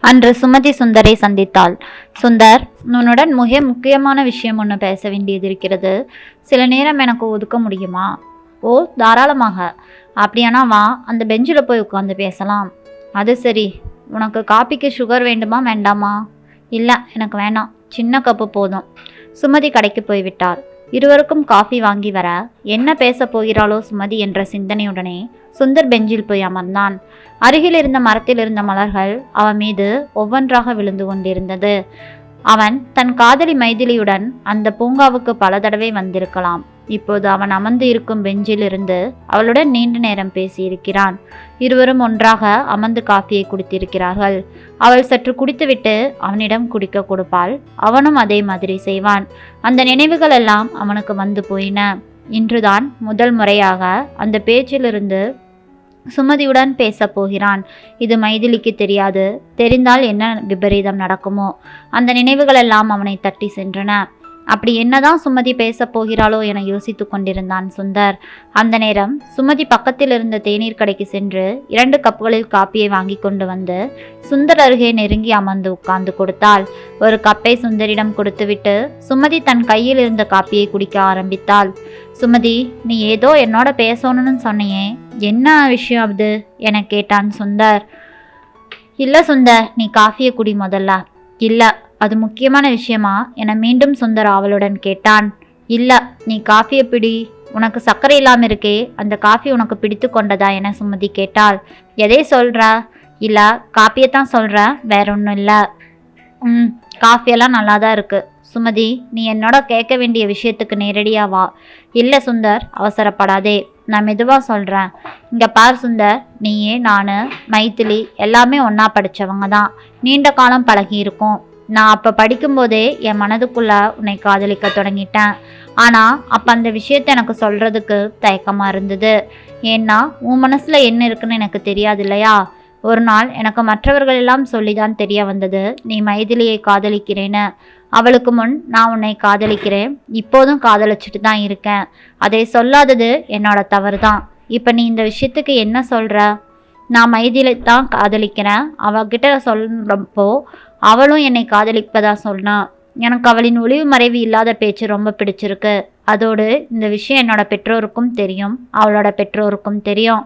அன்று சுமதி சுந்தரை சந்தித்தாள். சுந்தர் உன்னுடன் மிக முக்கியமான விஷயம் ஒன்று பேச வேண்டியது இருக்கிறது சில நேரம் எனக்கு ஒதுக்க முடியுமா? ஓ தாராளமாக. அப்படியானா வா அந்த பெஞ்சில் போய் உட்காந்து பேசலாம். அது சரி. உனக்கு காப்பிக்கு சுகர் வேண்டுமா வேண்டாமா? இல்லை எனக்கு வேணாம். சின்ன கப்பு போதும். சுமதி கடைக்கு போய்விட்டாள். இருவருக்கும் காஃபி வாங்கி வர என்ன பேசப் போகிறாளோ சுமதி? என்ற சிந்தனையுடனே சுந்தர் பெஞ்சில் போய் அமர்ந்தான். அருகில் இருந்த மரத்தில் இருந்த மலர்கள் அவன் மீது ஒவ்வொன்றாக விழுந்து கொண்டிருந்தது. அவன் தன் காதலி மைதிலியுடன் அந்த பூங்காவுக்கு பல தடவை வந்திருக்கலாம். இப்போது அவன் அமர்ந்து இருக்கும் பெஞ்சிலிருந்து அவளுடன் நீண்ட நேரம் பேசியிருக்கிறான். இருவரும் ஒன்றாக அமர்ந்து காஃபியை குடித்திருக்கிறார்கள். அவள் சற்று குடித்துவிட்டு அவனிடம் குடிக்க கொடுப்பாள். அவனும் அதே மாதிரி செய்வான். அந்த நினைவுகள் எல்லாம் அவனுக்கு வந்து போயின. இன்றுதான் முதல் முறையாக அந்த பேச்சிலிருந்து சுமதியுடன் பேசப் போகிறான். இது மைதிலிக்கு தெரியாது. தெரிந்தால் என்ன விபரீதம் நடக்குமோ? அந்த நினைவுகள் எல்லாம் அவனை தட்டி சென்றன. அப்படி என்னதான் சுமதி பேசப் போகிறாளோ என யோசித்து கொண்டிருந்தான் சுந்தர். அந்த நேரம் சுமதி பக்கத்தில் இருந்த தேநீர் கடைக்கு சென்று இரண்டு கப்புகளில் காப்பியை வாங்கி கொண்டு வந்து சுந்தர் அருகே நெருங்கி அமர்ந்து உட்கார்ந்து கொடுத்தாள். ஒரு கப்பை சுந்தரிடம் கொடுத்துவிட்டு சுமதி தன் கையில் இருந்த காப்பியை குடிக்க ஆரம்பித்தாள். சுமதி நீ ஏதோ என்னோட பேசணும்னு சொன்னியே என்ன விஷயம் அது? என கேட்டான் சுந்தர். இல்லை சுந்தர் நீ காஃபியை குடி முதல்ல. இல்லை அது முக்கியமான விஷயமா? என மீண்டும் சுந்தர் ஆவலுடன் கேட்டான். இல்லை நீ காஃபியை பிடி. உனக்கு சர்க்கரை இல்லாமல் இருக்கே. அந்த காஃபி உனக்கு பிடித்து கொண்டதா? என சுமதி கேட்டாள். எதை சொல்ற? இல்லை காப்பியை தான் சொல்கிறேன் வேற ஒன்றும் இல்லை. ம் காஃபியெல்லாம் நல்லா தான் இருக்கு. சுமதி நீ என்னோட கேட்க வேண்டிய விஷயத்துக்கு நேரடியாக வா. இல்லை சுந்தர் அவசரப்படாதே. நான் மெதுவாக சொல்கிறேன் இங்கே பார் சுந்தர். நீயே நான் மைத்திலி எல்லாமே ஒன்றா படித்தவங்க தான். நீண்ட காலம் பழகி இருக்கோம் நான் அப்போ படிக்கும்போதே என் மனதுக்குள்ள உன்னை காதலிக்க தொடங்கிட்டேன். ஆனால் அப்போ அந்த விஷயத்தை எனக்கு சொல்கிறதுக்கு தயக்கமாக இருந்தது. ஏன்னா உன் மனசில் என்ன இருக்குன்னு எனக்கு தெரியாது இல்லையா? ஒரு நாள் எனக்கு மற்றவர்கள் எல்லாம் சொல்லிதான் தெரிய வந்தது. நீ மைதிலியை காதலிக்கிறேன்னு. அவளுக்கு முன் நான் உன்னை காதலிக்கிறேன். இப்போதும் காதலிச்சுட்டு தான் இருக்கேன். அதை சொல்லாதது என்னோட தவறு தான் இப்போ நீ இந்த விஷயத்துக்கு என்ன சொல்கிற நான் மைதிலை தான் காதலிக்கிறேன். அவகிட்ட சொல்கிறப்போ அவளும் என்னை காதலிப்பதா சொன்னா எனக்கு அவளின் ஒளிவு மறைவு இல்லாத பேச்சு ரொம்ப பிடிச்சிருக்கு. அதோடு இந்த விஷயம் என்னோட பெற்றோருக்கும் தெரியும். அவளோட பெற்றோருக்கும் தெரியும்.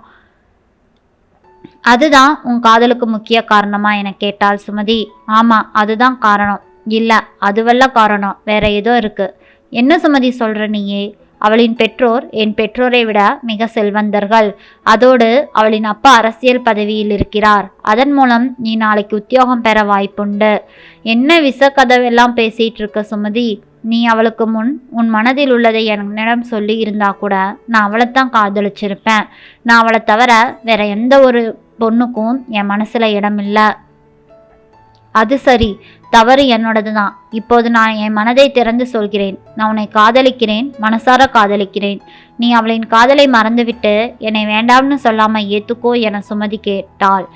அதுதான் உன் காதலுக்கு முக்கிய காரணமா என கேட்டாள் சுமதி. ஆமா அதுதான் காரணம். இல்ல அதுவல்ல காரணம். வேற ஏதோ இருக்கு. என்ன சுமதி சொல்ற நீயே? அவளின் பெற்றோர் என் பெற்றோரை விட மிக செல்வந்தர்கள். அதோடு அவளின் அப்பா அரசியல் பதவியில் இருக்கிறார். அதன் மூலம் நீ நாளைக்கு உத்தியோகம் பெற வாய்ப்புண்டு. என்ன விச கதவெல்லாம் பேசிட்டு இருக்க சுமதி? நீ அவளுக்கு முன் உன் மனதில் உள்ளதை என்னிடம் சொல்லி இருந்தா கூட நான் அவளைத்தான் காதலிச்சிருப்பேன். நான் அவளை தவிர வேற எந்த ஒரு பொண்ணுக்கும் என் மனசுல இடமில்லை. அது சரி தவறு என்னோடது தான் இப்போது நான் என் மனதை திறந்து சொல்கிறேன். நான் உன்னை காதலிக்கிறேன் மனசார காதலிக்கிறேன். நீ அவளின் காதலை மறந்துவிட்டு என்னை வேண்டாம்னு சொல்லாம ஏத்துக்கோ என சுமதி கேட்டாள்.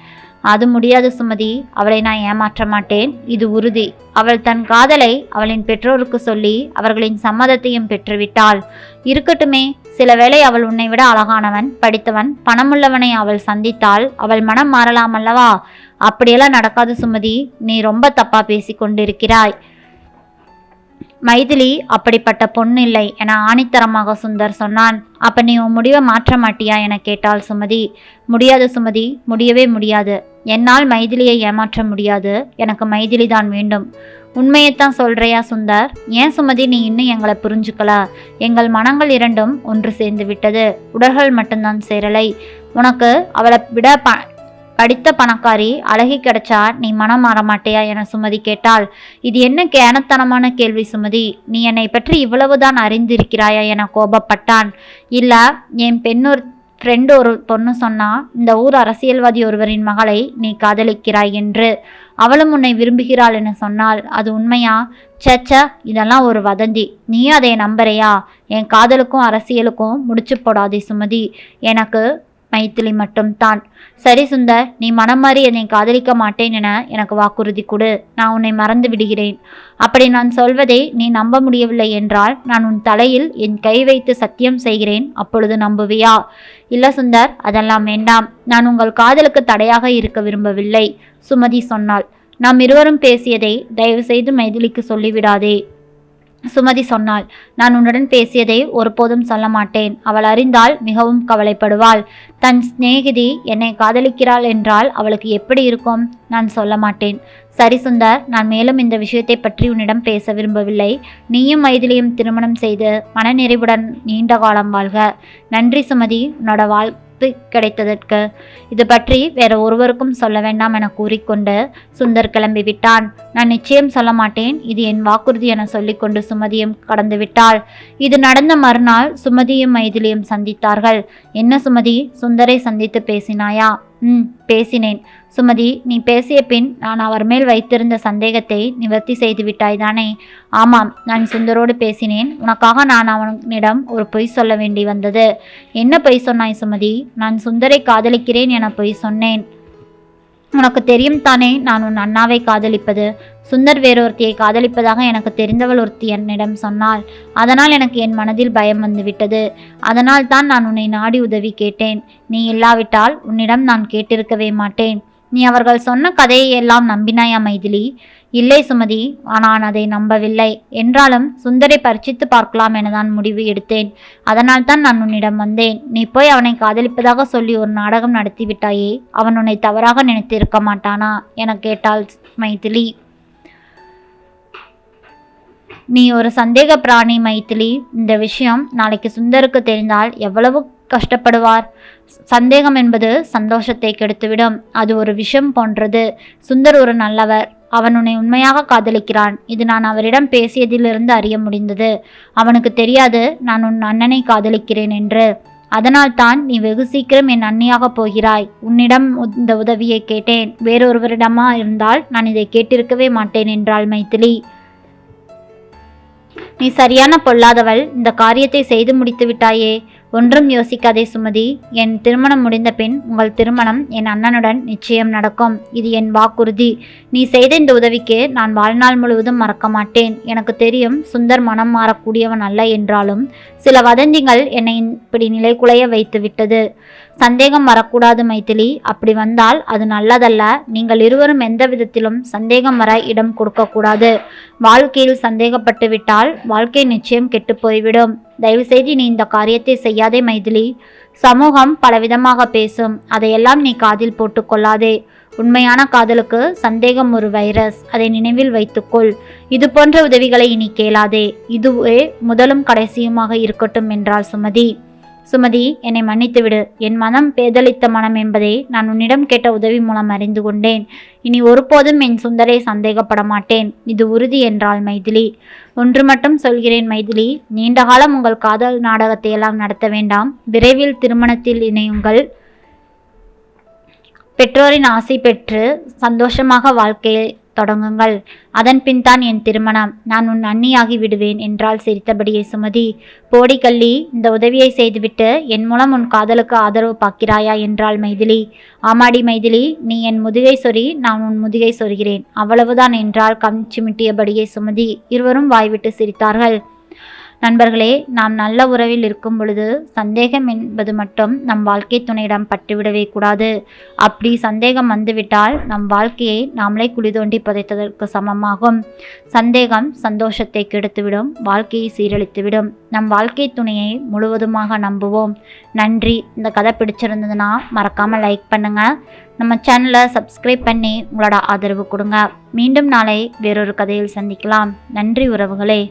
அது முடியாது சுமதி. அவளை நான் ஏமாற்ற மாட்டேன். இது உறுதி. அவள் தன் காதலை அவளின் பெற்றோருக்கு சொல்லி அவர்களின் சம்மதத்தையும் பெற்றுவிட்டாள். இருக்கட்டுமே. சில வேளை அவள் உன்னை விட அழகானவன் படித்தவன் பணமுள்ளவனை அவள் சந்தித்தால் அவள் மனம் மாறலாம் அல்லவா? அப்படியெல்லாம் நடக்காது சுமதி. நீ ரொம்ப தப்பா பேசிக் கொண்டிருக்கிறாய் மைதிலி அப்படிப்பட்ட பொண்ணு இல்லை என ஆணித்தரமாக சுந்தர் சொன்னான். அப்ப நீ உன் முடிவை மாற்ற மாட்டியா? என கேட்டாள் சுமதி. முடியாது சுமதி. முடியவே முடியாது. என்னால் மைதிலியை ஏமாற்ற முடியாது. எனக்கு மைதிலி தான் வேண்டும். உண்மையைத்தான் சொல்றியா சுந்தர்? ஏன் சுமதி நீ இன்னும் எங்களை புரிஞ்சுக்கல? எங்கள் மனங்கள் இரண்டும் ஒன்று சேர்ந்து விட்டது. உடல்கள் மட்டும்தான் சேரலை. உனக்கு அவளை விட ப படித்த பணக்காரி அழகி கிடைச்சா நீ மனம் மாற மாட்டியா என சுமதி கேட்டாள். இது என்ன கேனத்தனமான கேள்வி சுமதி? நீ என்னை பற்றி இவ்வளவுதான் அறிந்திருக்கிறாயா என கோபப்பட்டான். இல்ல என் பெண்ணொரு ஃப்ரெண்டு ஒரு பொண்ணு சொன்னா இந்த ஊர் அரசியல்வாதி ஒருவரின் மகளை நீ காதலிக்கிறாய் என்று. அவளும் உன்னை விரும்புகிறாள் என சொன்னால் அது உண்மையா? சேச்ச இதெல்லாம் ஒரு வதந்தி. நீயும் அதை நம்புறையா? என் காதலுக்கும் அரசியலுக்கும் முடிச்சு போடாதே சுமதி. எனக்கு மைத்திலி மட்டும்தான் சரி சுந்தர் நீ மனம் மாறி என்னை காதலிக்க மாட்டேன் என எனக்கு வாக்குறுதி கொடு. நான் உன்னை மறந்து விடுகிறேன். அப்படி நான் சொல்வதை நீ நம்ப முடியவில்லை என்றால் நான் உன் தலையில் என் கை வைத்து சத்தியம் செய்கிறேன். அப்பொழுது நம்புவியா? இல்ல சுந்தர் அதெல்லாம் வேண்டாம். நான் உங்கள் காதலுக்கு தடையாக இருக்க விரும்பவில்லை. சுமதி சொன்னாள். நாம் இருவரும் பேசியதை தயவு செய்து மைதிலிக்கு சொல்லிவிடாதே. சுமதி சொன்னாள் நான் உன்னுடன் பேசியதை ஒருபோதும் சொல்ல மாட்டேன். அவள் அறிந்தால் மிகவும் கவலைப்படுவாள். தன் சிநேகிதி என்னை காதலிக்கிறாள் என்றால் அவளுக்கு எப்படி இருக்கும்? நான் சொல்ல மாட்டேன். சரி சுந்தர் நான் மேலும் இந்த விஷயத்தை பற்றி உன்னிடம் பேச விரும்பவில்லை. நீயும் மைதிலியும் திருமணம் செய்து மனநிறைவுடன் நீண்ட காலம் வாழ்க. நன்றி சுமதி. உன்னோட வாழ் வாழ்த்து கிடைத்ததற்கு. இது பற்றி வேற ஒருவருக்கும் சொல்ல வேண்டாம் என கூறிக்கொண்டு சுந்தர் கிளம்பி விட்டான் நான் நிச்சயம் சொல்ல மாட்டேன். இது என் வாக்குறுதி என சொல்லிக்கொண்டு சுமதியும் கடந்து விட்டாள் இது நடந்த மறுநாள் சுமதியும் மைதிலியும் சந்தித்தார்கள். என்ன சுமதி? சுந்தரை சந்தித்து பேசினாயா? ம் பேசினேன். சுமதி நீ பேசிய பின் நான் அவர் மேல் வைத்திருந்த சந்தேகத்தை நிவர்த்தி செய்து விட்டாய் தானே? ஆமாம் நான் சுந்தரோடு பேசினேன். உனக்காக நான் அவனிடம் ஒரு பொய் சொல்ல வேண்டி வந்தது. என்ன பொய் சொன்னாய் சுமதி? நான் சுந்தரை காதலிக்கிறேன் என பொய் சொன்னேன். உனக்கு தெரியும் தானே நான் உன் அண்ணாவை காதலிப்பது. சுந்தர் வேறொருத்தியை காதலிப்பதாக எனக்கு தெரிந்தவள் ஒருத்தி என்னிடம் சொன்னாள். அதனால் எனக்கு என் மனதில் பயம் வந்துவிட்டது. அதனால் தான் நான் உன்னை நாடி உதவி கேட்டேன். நீ இல்லாவிட்டால் உன்னிடம் நான் கேட்டிருக்கவே மாட்டேன். நீ அவர்கள் சொன்ன கதையை எல்லாம் நம்பினாயா மைதிலி? இல்லை சுமதி நான் அதை நம்பவில்லை. என்றாலும் சுந்தரை பரிச்சித்து பார்க்கலாம் எனதான் முடிவு எடுத்தேன். அதனால் தான் நான் உன்னிடம் வந்தேன். நீ போய் அவனை காதலிப்பதாக சொல்லி ஒரு நாடகம் நடத்திவிட்டாயே அவன் உன்னை தவறாக நினைத்திருக்க மாட்டானா? என கேட்டாள் மைதிலி. நீ ஒரு சந்தேக பிராணி மைத்திலி இந்த விஷயம் நாளைக்கு சுந்தருக்கு தெரிந்தால் எவ்வளவு கஷ்டப்படுவார்? சந்தேகம் என்பது சந்தோஷத்தை கெடுத்துவிடும். அது ஒரு விஷம் போன்றது. சுந்தர் ஒரு நல்லவர். அவன் உன்னை உண்மையாக காதலிக்கிறான். இது நான் அவரிடம் பேசியதிலிருந்து அறிய முடிந்தது. அவனுக்கு தெரியாது நான் உன் அண்ணனை காதலிக்கிறேன் என்று. அதனால்தான் நீ வெகு சீக்கிரம் என் அண்ணியாக போகிறாய். உன்னிடம் இந்த உதவியை கேட்டேன். வேறொருவரிடமா இருந்தால் நான் இதை கேட்டிருக்கவே மாட்டேன் என்றாள் மைத்திலி. நீ சரியான பொல்லாதவள். இந்த காரியத்தை செய்து முடித்து விட்டாயே. ஒன்றும் யோசிக்காதே சுமதி. என் திருமணம் முடிந்த பின் உங்கள் திருமணம் என் அண்ணனுடன் நிச்சயம் நடக்கும். இது என் வாக்குறுதி. நீ செய்த இந்த உதவிக்கு நான் வாழ்நாள் முழுவதும் மறக்க மாட்டேன். எனக்கு தெரியும் சுந்தர் மனம் மாறக்கூடியவன் அல்ல என்றாலும் சில வதந்திகள் என்னை இப்படி நிலைகுலைய வைத்து விட்டது. சந்தேகம் வரக்கூடாது மைத்திலி அப்படி வந்தால் அது நல்லதல்ல. நீங்கள் இருவரும் எந்த விதத்திலும் சந்தேகம் வர இடம் கொடுக்கக்கூடாது. வாழ்க்கையில் சந்தேகப்பட்டு விட்டால் வாழ்க்கை நிச்சயம் கெட்டு போய்விடும். தயவுசெய்து நீ இந்த காரியத்தை செய்யாதே மைதிலி. சமூகம் பலவிதமாக பேசும். அதையெல்லாம் நீ காதில் போட்டுக்கொள்ளாதே உண்மையான காதலுக்கு சந்தேகம் ஒரு வைரஸ். அதை நினைவில் வைத்துக்கொள். இது போன்ற உதவிகளை இனி கேளாதே. இதுவே முதலும் கடைசியுமாக இருக்கட்டும் என்றாள் சுமதி. சுமதி என்னை மன்னித்துவிடு என் மனம் பேதளித்த மனம் என்பதை நான் உன்னிடம் கேட்ட உதவி மூலம் அறிந்து கொண்டேன். இனி ஒருபோதும் என் சுந்தரை சந்தேகப்பட மாட்டேன். இது உறுதி என்றாள் மைதிலி. ஒன்று மட்டும் சொல்கிறேன் மைதிலி. நீண்டகாலம் உங்கள் காதல் நாடகத்தை எல்லாம் நடத்த வேண்டாம். விரைவில் திருமணத்தில் இணையுங்கள். பெற்றோரின் ஆசை பெற்று சந்தோஷமாக வாழ்க்கையை தொடங்குங்கள். அதன்பின் தான் என் திருமணம். நான் உன் அண்ணியாகி விடுவேன் என்றால் சிரித்தபடியே சுமதி. போடிக்கள்ளி இந்த உதவியை செய்துவிட்டு என் மூலம் உன் காதலுக்கு ஆதரவு பார்க்கிறாயா என்றாள் மைதிலி. ஆமாடி மைதிலி நீ என் முதுகை சொறி நான் உன் முதுகை சொருகிறேன் அவ்வளவுதான் என்றால் கம் சிமிட்டியபடியே சுமதி. இருவரும் வாய்விட்டு சிரித்தார்கள். நண்பர்களே நாம் நல்ல உறவில் இருக்கும் பொழுது சந்தேகம் என்பது மட்டும் நம் வாழ்க்கை துணையிடம் பட்டுவிடவே கூடாது. அப்படி சந்தேகம் வந்துவிட்டால் நம் வாழ்க்கையை நாமளே குழி தோண்டி புதைத்ததற்கு சமமாகும். சந்தேகம் சந்தோஷத்தை கெடுத்துவிடும் வாழ்க்கையை சீரழித்துவிடும். நம் வாழ்க்கை துணையை முழுவதுமாக நம்புவோம். நன்றி. இந்த கதை பிடிச்சிருந்ததுன்னா மறக்காமல் லைக் பண்ணுங்கள் நம்ம சேனலை சப்ஸ்கிரைப் பண்ணி உங்களோட ஆதரவு கொடுங்க. மீண்டும் நாளை வேறொரு கதையில் சந்திக்கலாம். நன்றி உறவுகளே.